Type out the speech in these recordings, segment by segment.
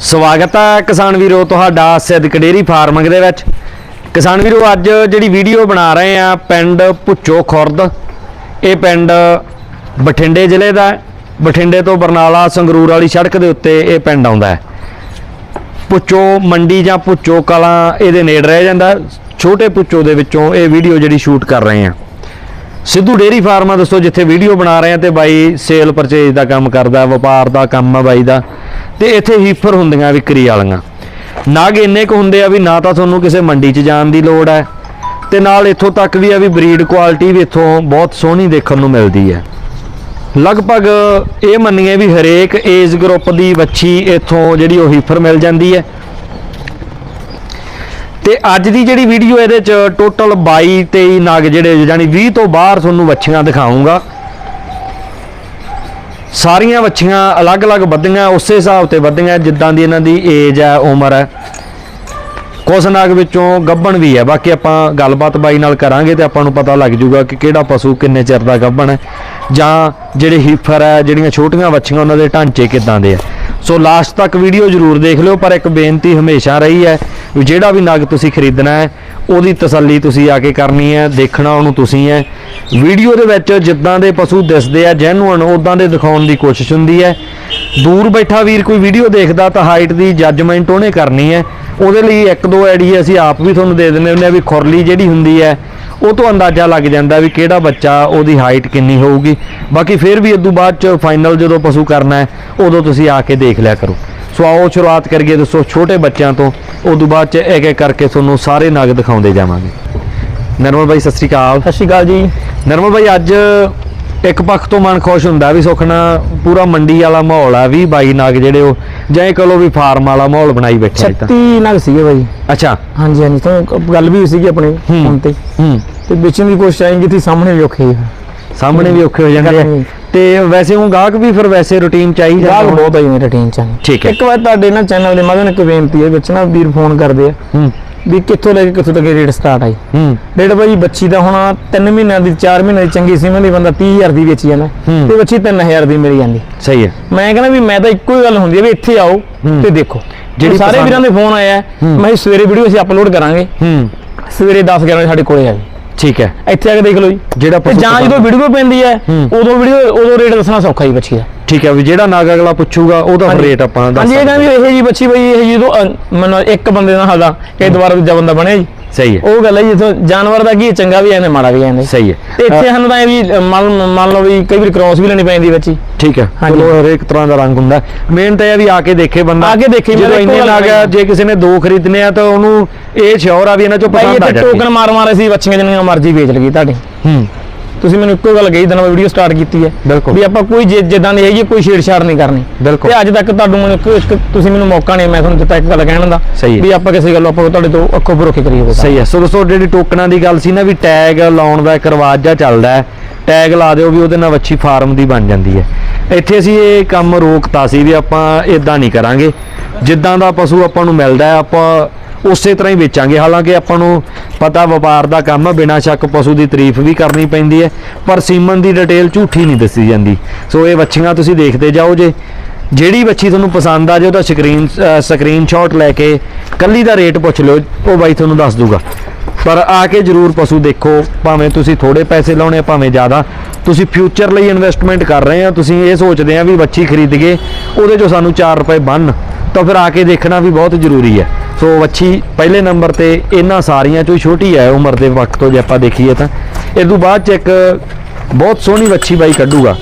ਸਵਾਗਤ ਹੈ ਕਿਸਾਨ ਵੀਰੋ, ਤੁਹਾਡਾ ਸਿੱਧਕ ਡੇਰੀ ਫਾਰਮਿੰਗ ਦੇ ਵਿੱਚ। ਕਿਸਾਨ ਵੀਰੋ, ਅੱਜ ਜਿਹੜੀ ਵੀਡੀਓ ਬਣਾ ਰਹੇ ਆ ਪਿੰਡ ਭੁੱਚੋ ਖੁਰਦ। ਇਹ ਪਿੰਡ ਬਠਿੰਡੇ ਜ਼ਿਲ੍ਹੇ ਦਾ ਬਠਿੰਡੇ ਤੋਂ ਬਰਨਾਲਾ ਸੰਗਰੂਰ ਵਾਲੀ ਸੜਕ ਦੇ ਉੱਤੇ ਇਹ ਪਿੰਡ ਆਉਂਦਾ ਹੈ। ਭੁੱਚੋ ਮੰਡੀ ਜਾਂ ਭੁੱਚੋ ਕਲਾਂ ਇਹਦੇ ਨੇੜੇ ਰਹਿ ਜਾਂਦਾ ਛੋਟੇ ਭੁੱਚੋ ਦੇ ਵਿੱਚੋਂ ਇਹ ਵੀਡੀਓ ਜਿਹੜੀ ਸ਼ੂਟ ਕਰ ਰਹੇ ਆ ਸਿੱਧੂ ਡੇਰੀ ਫਾਰਮ ਦੱਸੋ, ਜਿੱਥੇ ਵੀਡੀਓ ਬਣਾ ਰਹੇ ਆ ਤੇ ਬਾਈ ਸੇਲ ਪਰਚੇਜ ਦਾ ਕੰਮ ਕਰਦਾ, ਵਪਾਰ ਦਾ ਕੰਮ ਆ ਬਾਈ ਦਾ। ਤੇ ਇੱਥੇ ਹੀਫਰ ਹੁੰਦੀਆਂ ਵਿਕਰੀ ਵਾਲੀਆਂ। ਨਾਗ ਇੰਨੇ ਕੁ ਹੁੰਦੇ ਆ ਵੀ ਨਾ ਤਾਂ ਤੁਹਾਨੂੰ ਕਿਸੇ ਮੰਡੀ 'ਚ ਜਾਣ ਦੀ ਲੋੜ ਹੈ ਤੇ ਨਾਲ ਇੱਥੋਂ ਤੱਕ ਵੀ ਆ ਵੀ ਬਰੀਡ ਕੁਆਲਿਟੀ ਵੀ ਇੱਥੋਂ ਬਹੁਤ ਸੋਹਣੀ ਦੇਖਣ ਨੂੰ ਮਿਲਦੀ ਹੈ। ਲਗਭਗ ਇਹ ਮੰਨੀਏ ਵੀ ਹਰੇਕ ਏਜ ਗਰੁੱਪ ਦੀ ਵੱਛੀ ਇੱਥੋਂ ਜਿਹੜੀ ਉਹ ਹੀਫਰ ਮਿਲ ਜਾਂਦੀ ਹੈ। ਤੇ ਅੱਜ ਦੀ ਜਿਹੜੀ ਵੀਡੀਓ ਇਹਦੇ ਚ ਟੋਟਲ 22 23 ਨਾਗ ਜਿਹੜੇ, ਯਾਨੀ 20 ਤੋਂ ਬਾਹਰ ਤੁਹਾਨੂੰ ਵੱਛੀਆਂ ਦਿਖਾਉਂਗਾ ਸਾਰੀਆਂ ਵੱਛੀਆਂ ਅਲੱਗ-ਅਲੱਗ ਵੱਧੀਆਂ, ਉਸੇ ਹਿਸਾਬ ਤੇ ਵੱਧੀਆਂ, ਜਿੱਦਾਂ ਦੀ ਇਹਨਾਂ ਦੀ ਏਜ ਹੈ, ਉਮਰ ਹੈ। ਕੁਝ ਨਗ ਵਿੱਚੋਂ ਗੱਭਣ ਵੀ ਹੈ। ਬਾਕੀ ਆਪਾਂ ਗੱਲਬਾਤ ਬਾਈ ਨਾਲ ਕਰਾਂਗੇ ਤੇ ਆਪਾਂ ਨੂੰ ਪਤਾ ਲੱਗ ਜਾਊਗਾ ਕਿ ਕਿਹੜਾ ਪਸ਼ੂ ਕਿੰਨੇ ਚਿਰ ਦਾ ਗੱਭਣ ਹੈ, ਜਾਂ ਜਿਹੜੇ ਹੀਫਰ ਹੈ, ਜਿਹੜੀਆਂ ਛੋਟੀਆਂ ਵੱਛੀਆਂ ਉਹਨਾਂ ਦੇ ਢਾਂਚੇ ਕਿਦਾਂ ਦੇ ਆ ਸੋ ਲਾਸਟ ਤੱਕ ਵੀਡੀਓ ਜ਼ਰੂਰ ਦੇਖ ਲਿਓ, ਪਰ ਇੱਕ ਬੇਨਤੀ ਹਮੇਸ਼ਾ ਰਹੀ ਹੈ, ਵੀ ਜਿਹੜਾ ਵੀ ਨਗ ਤੁਸੀਂ ਖਰੀਦਣਾ ਹੈ ਉਹਦੀ ਤਸੱਲੀ ਤੁਸੀਂ ਆ ਕੇ ਕਰਨੀ ਹੈ, ਦੇਖਣਾ ਉਹਨੂੰ ਤੁਸੀਂ ਹੈ। ਵੀਡੀਓ ਦੇ ਵਿੱਚ ਜਿੱਦਾਂ ਦੇ ਪਸ਼ੂ ਦਿਸਦੇ ਆ ਜੈਨੂਅਨ ਉਦਾਂ ਦੇ ਦਿਖਾਉਣ ਦੀ ਕੋਸ਼ਿਸ਼ ਹੁੰਦੀ ਹੈ। ਦੂਰ ਬੈਠਾ ਵੀਰ ਕੋਈ ਵੀਡੀਓ ਦੇਖਦਾ ਤਾਂ ਹਾਈਟ ਦੀ ਜੱਜਮੈਂਟ ਉਹਨੇ ਕਰਨੀ ਹੈ। ਉਹਦੇ ਲਈ ਇੱਕ ਦੋ ਆਈਡੀ ਅਸੀਂ ਆਪ ਵੀ ਤੁਹਾਨੂੰ ਦੇ ਦਿੰਦੇ ਹੁੰਦੇ ਆ ਵੀ ਖੁਰਲੀ ਜਿਹੜੀ ਹੁੰਦੀ ਹੈ, ਉਹ ਤੋਂ ਅੰਦਾਜ਼ਾ ਲੱਗ ਜਾਂਦਾ ਵੀ ਕਿਹੜਾ ਬੱਚਾ ਉਹਦੀ ਹਾਈਟ ਕਿੰਨੀ ਹੋਊਗੀ। ਬਾਕੀ ਫਿਰ ਵੀ ਇਦੋਂ ਬਾਅਦ ਚ ਫਾਈਨਲ ਜਦੋਂ ਪਸ਼ੂ ਕਰਨਾ ਹੈ, ਉਦੋਂ ਤੁਸੀਂ ਆ ਕੇ ਦੇਖ ਲਿਆ ਕਰੋ। ਸੋ ਆਓ ਸ਼ੁਰੂਆਤ ਕਰੀਏ ਦੋਸਤੋ ਛੋਟੇ ਬੱਚਿਆਂ ਤੋਂ। ਉਦੋਂ ਬਾਅਦ ਚ ਇੱਕ ਇੱਕ ਕਰਕੇ ਤੁਹਾਨੂੰ ਸਾਰੇ ਨਗ ਦਿਖਾਉਂਦੇ ਜਾਵਾਂਗੇ। ਨਰਮਲ ਬਾਈ ਸਤਿ ਸ੍ਰੀ ਅਕਾਲ। ਸਤਿ ਸ਼੍ਰੀ ਅਕਾਲ ਜੀ। ਨਰਮਲ ਬਾਈ ਅੱਜ ਇੱਕ ਪੱਖ ਤੋਂ ਮਨ ਖੁਸ਼ ਹੁੰਦਾ ਵੀ ਸੁਖਣਾ ਪੂਰਾ ਮੰਡੀ ਵਾਲਾ ਮਾਹੌਲ ਆ ਵੀ ਬਾਈ ਨਗ ਜਿਹੜੇ ਉਹ ਜਾਂ ਇਹ ਕਹ ਵੀ ਫਾਰਮ ਵਾਲਾ ਮਾਹੌਲ ਬਣਾਈ ਬੈਠਾ ਤਾਂ। 36 ਨਗ ਸੀਗੇ ਭਾਈ ਅੱਛਾ। ਹਾਂਜੀ ਹਾਂਜੀ ਤੋਂ ਗੱਲ ਵੀ ਹੋਈ ਸੀਗੀ ਆਪਣੇ। ਫੋਨ ਤੇ। ਹੂੰ। ਤੇ ਵੇਚਣ ਦੀ ਕੋਸ਼ਿਸ਼ ਆਏਗੀ ਤੇ ਸਾਹਮਣੇ ਵੀ ਔਖੇ ਆ। ਸਾਹਮਣੇ ਵੀ ਔਖੇ ਹੋ ਜਾਂਦੇ ਆ। ਤੇ ਵੈਸੇ ਉਹ ਗਾਹਕ ਵੀ ਫਿਰ ਵੈਸੇ ਰੁਟੀਨ ਚਾਹੀਦਾ ਗਾਹਕ ਬਹੁਤ ਆਈ ਮੇਰੇ ਟੀਮ ਚ। ਠੀਕ ਹੈ। ਇੱਕ ਵਾਰ ਤੁਹਾਡੇ ਨਾਲ ਚੈਨਲ ਦੇ ਮਾਧਿਅਮ ਨਾਲ ਇੱਕ ਬੇਨਤੀ ਹੈ ਵਿੱਚ ਨਾ ਵੀਰ ਫੋਨ ਕਰਦੇ ਆ। ਹੂੰ। ਵੀ ਕਿੱਥੋਂ ਲੈ ਕੇ ਕਿੱਥੋਂ ਤੱਕ ਰੇਟ ਸਟਾਰਟ ਆਈ। ਹੂੰ। ਰੇਟ ਭਾਈ ਬੱਚੀ ਦਾ ਹੁਣ 3 ਮਹੀਨਿਆਂ ਦੀ 4 ਮਹੀਨਿਆਂ ਦੀ ਚੰਗੀ ਸੀਮਨ ਦੀ ਬੰਦਾ 30000 ਦੀ ਵੇਚੀ ਜਾਂਦਾ। ਤੇ ਬੱਚੀ 3000 ਦੀ ਮਿਲ ਜਾਂਦੀ। ਸਹੀ ਹੈ। ਮੈਂ ਕਹਿੰਦਾ ਵੀ ਮੈਂ ਤਾਂ ਇੱਕੋ ਹੀ ਗੱਲ ਹੁੰਦੀ ਹੈ ਵੀ ਇੱਥੇ ਆਓ। ਤੇ ਦੇਖੋ। ਜਿਹੜੀ ਸਾਰੇ ਵੀਰਾਂ ਦੇ ਫੋਨ ਆਇਆ। ਮੈਂ ਸਵੇਰੇ ਵੀਡੀਓ ਅਸੀਂ ਅਪਲੋਡ ਕਰਾਂਗੇ। ਹੂੰ। ਸਵੇਰੇ 10 11 ਵਜੇ ਸਾਡੇ ਕੋਲੇ ਆ ਜੀ। ਠੀਕ ਹੈ। ਇੱਥੇ ਆ ਕੇ ਦੇਖ ਲਓ ਜੀ ਜਿਹੜਾ ਤੇ ਪਸ਼ੂ ਜਾਂ ਜਦੋਂ ਵੀਡੀਓ ਪੈਂਦੀ ਹੈ। ਉਦੋਂ ਵੀਡੀਓ ਉਦੋਂ ਰੇਟ ਦੱਸਣਾ ਸੌਖਾ ਹੀ ਬੱਚੀ ਦਾ। ਠੀਕ ਹੈ ਵੀ ਜਿਹੜਾ ਨਾਗ ਅਗਲਾ ਪੁੱਛੂਗਾ ਉਹਦਾ ਰੇਟ ਆਪਾਂ ਦੱਸ ਹਾਂਜੀ ਇਹ ਕਹਿੰਦੇ ਵੀ ਇਹ ਜੀ ਬੱਚੀ ਬਈ ਇਹ ਜਦੋਂ ਮੈਨੂੰ ਇੱਕ ਬੰਦੇ ਨਾਲ ਹਾਦਾ ਇਹ ਦੁਬਾਰਾ ਦੂਜਾ ਬੰਦਾ ਬਣਿਆ ਜੀ। ਸਹੀ ਹੈ। ਉਹ ਗੱਲ ਹੈ ਜਿੱਥੋਂ ਜਾਨਵਰ ਦਾ ਕੀ ਚੰਗਾ ਵੀ ਐਨੇ ਮਾੜਾ ਵੀ ਐਨੇ ਸਹੀ ਹੈ। ਤੇ ਇੱਥੇ ਸਾਨੂੰ ਤਾਂ ਇਹ ਵੀ ਮੰਨ ਮੰਨ ਲਓ ਵੀ ਕਈ ਵਾਰ ਕ੍ਰਾਸ ਵੀ ਲੈਣੀ ਪੈਂਦੀ ਬੱਚੀ ਠੀਕ ਹੈ। ਚਲੋ ਹਰੇਕ ਤਰ੍ਹਾਂ ਦਾ ਰੰਗ ਹੁੰਦਾ। ਮੇਨ ਤਾਂ ਇਹ ਵੀ ਆ ਕੇ ਦੇਖੇ ਬੰਦਾ। ਆ ਕੇ ਦੇਖੇ, ਜਦੋਂ ਇੰਨੇ ਗੱਲ ਨਾਗ ਆ ਹੈ। ਜੇ ਕਿਸੇ ਨੇ ਦੋ ਖਰੀਦਨੇ ਆ ਤਾਂ ਉਹਨੂੰ ਇਹ ਸ਼ੋਰ ਆ ਵੀ ਇਹਨਾਂ ਚੋਂ ਭਾਈ ਪਸੰਦ ਆ ਜਾਣਗੇ। ਟੋਕਨ ਮਾਰ ਮਾਰ ਅਸੀਂ ਬੱਚੀਆਂ ਜਿੰਨੀਆਂ ਮਰਜ਼ੀ ਵੇਚ ਲਗੀ ਤੁਹਾਡੇ। ਹੂੰ। ਤੁਸੀਂ ਮੈਨੂੰ ਇੱਕੋ ਗੱਲ ਕਹੀ ਦਿਨ ਵੀਡੀਓ ਸਟਾਰਟ ਕੀਤੀ ਹੈ ਬਿਲਕੁਲ। ਵੀ ਆਪਾਂ ਕੋਈ ਜਿ- ਜਿੱਦਾਂ ਦੀ ਹੈਗੀ ਕੋਈ ਛੇੜਛਾੜ ਨਹੀਂ ਕਰਨੀ ਬਿਲਕੁਲ। ਤੇ ਅੱਜ ਤੱਕ ਤੁਹਾਨੂੰ ਮੈਨੂੰ ਇੱਕ- ਇੱਕ ਤੁਸੀਂ ਮੈਨੂੰ ਮੌਕਾ ਨਹੀਂ ਮੈਂ ਤੁਹਾਨੂੰ ਦਿੱਤਾ ਇੱਕ ਗੱਲ ਕਹਿਣ ਦਾ ਸਹੀ ਹੈ। ਵੀ ਆਪਾਂ ਕਿਸੇ ਗੱਲੋਂ ਆਪਾਂ ਤੁਹਾਡੇ ਤੋਂ ਅੱਖੋਂ ਭਰੋਖੇ ਕਰੀਏ ਬਸ। ਸਹੀ ਹੈ ਸੋ ਦੋਸਤੋ ਜਿਹੜੀ ਟੋਕਨਾਂ ਦੀ ਗੱਲ ਸੀ ਨਾ ਵੀ ਟੈਗ ਲਾਉਣ ਦਾ ਇੱਕ ਰਿਵਾਜ ਜਿਹਾ ਚੱਲਦਾ ਹੈ ਟੈਗ ਲਾ ਦਿਓ ਵੀ ਉਹਦੇ ਨਾਲ ਵੱਛੀ ਫਾਰਮ ਦੀ ਬਣ ਜਾਂਦੀ ਹੈ ਇੱਥੇ ਅਸੀਂ ਇਹ ਕੰਮ ਰੋਕਤਾ ਸੀ ਵੀ ਆਪਾਂ ਇਦਾਂ ਨਹੀਂ ਕਰਾਂਗੇ ਜਿੱਦਾਂ ਦਾ ਪਸ਼ੂ ਆਪਾਂ ਨੂੰ ਮਿਲਦਾ ਹੈ ਆਪਾਂ ਉਸੇ ਤਰ੍ਹਾਂ ਹੀ ਵੇਚਾਂਗੇ। ਹਾਲਾਂਕਿ ਆਪਾਂ ਨੂੰ ਪਤਾ ਵਪਾਰ ਦਾ ਕੰਮ ਆ ਬਿਨਾਂ ਸ਼ੱਕ ਪਸ਼ੂ ਦੀ ਤਾਰੀਫ ਵੀ ਕਰਨੀ ਪੈਂਦੀ ਹੈ ਪਰ ਸੀਮਨ ਦੀ ਡਿਟੇਲ ਝੂਠੀ ਨਹੀਂ ਦੱਸੀ ਜਾਂਦੀ। ਸੋ ਇਹ ਵੱਛੀਆਂ ਤੁਸੀਂ ਦੇਖਦੇ ਜਾਓ ਜੇ। ਜਿਹੜੀ ਬੱਚੀ ਤੁਹਾਨੂੰ ਪਸੰਦ ਆ ਜੇ ਉਹਦਾ ਸਕਰੀਨ ਸਕਰੀਨਸ਼ਾਟ ਲੈ ਕੇ ਕੱਲੀ ਦਾ ਰੇਟ ਪੁੱਛ ਲਿਓ ਉਹ ਬਾਈ ਤੁਹਾਨੂੰ ਦੱਸ ਦੂਗਾ। ਪਰ ਆ ਕੇ ਜਰੂਰ ਪਸ਼ੂ ਦੇਖੋ ਭਾਵੇਂ ਤੁਸੀਂ ਥੋੜੇ ਪੈਸੇ ਲਾਉਣੇ ਆ, ਭਾਵੇਂ ਜ਼ਿਆਦਾ। ਤੁਸੀਂ ਫਿਊਚਰ ਲਈ ਇਨਵੈਸਟਮੈਂਟ ਕਰ ਰਹੇ ਆ ਤੁਸੀਂ ਇਹ ਸੋਚਦੇ ਆ ਵੀ ਬੱਚੀ ਖਰੀਦ ਕੇ ਉਹਦੇ ਚੋਂ ਸਾਨੂੰ 4 ਰੁਪਏ ਬਣ ਤਾਂ ਫਿਰ ਆ ਕੇ ਦੇਖਣਾ ਵੀ ਬਹੁਤ ਜ਼ਰੂਰੀ ਹੈ। ਸੋ ਵੱਛੀ ਪਹਿਲੇ ਨੰਬਰ ਤੇ ਇਹਨਾਂ ਸਾਰੀਆਂ ਚੋਂ ਛੋਟੀ ਹੈ ਉਮਰ ਦੇ ਵਕਤ ਤੋਂ ਜੇ ਆਪਾਂ ਦੇਖੀਏ ਤਾਂ। ਇਹ ਤੋਂ ਬਾਅਦ ਚ ਇੱਕ ਬਹੁਤ ਸੋਹਣੀ ਵੱਛੀ ਬਾਈ ਕੱਢੂਗਾ।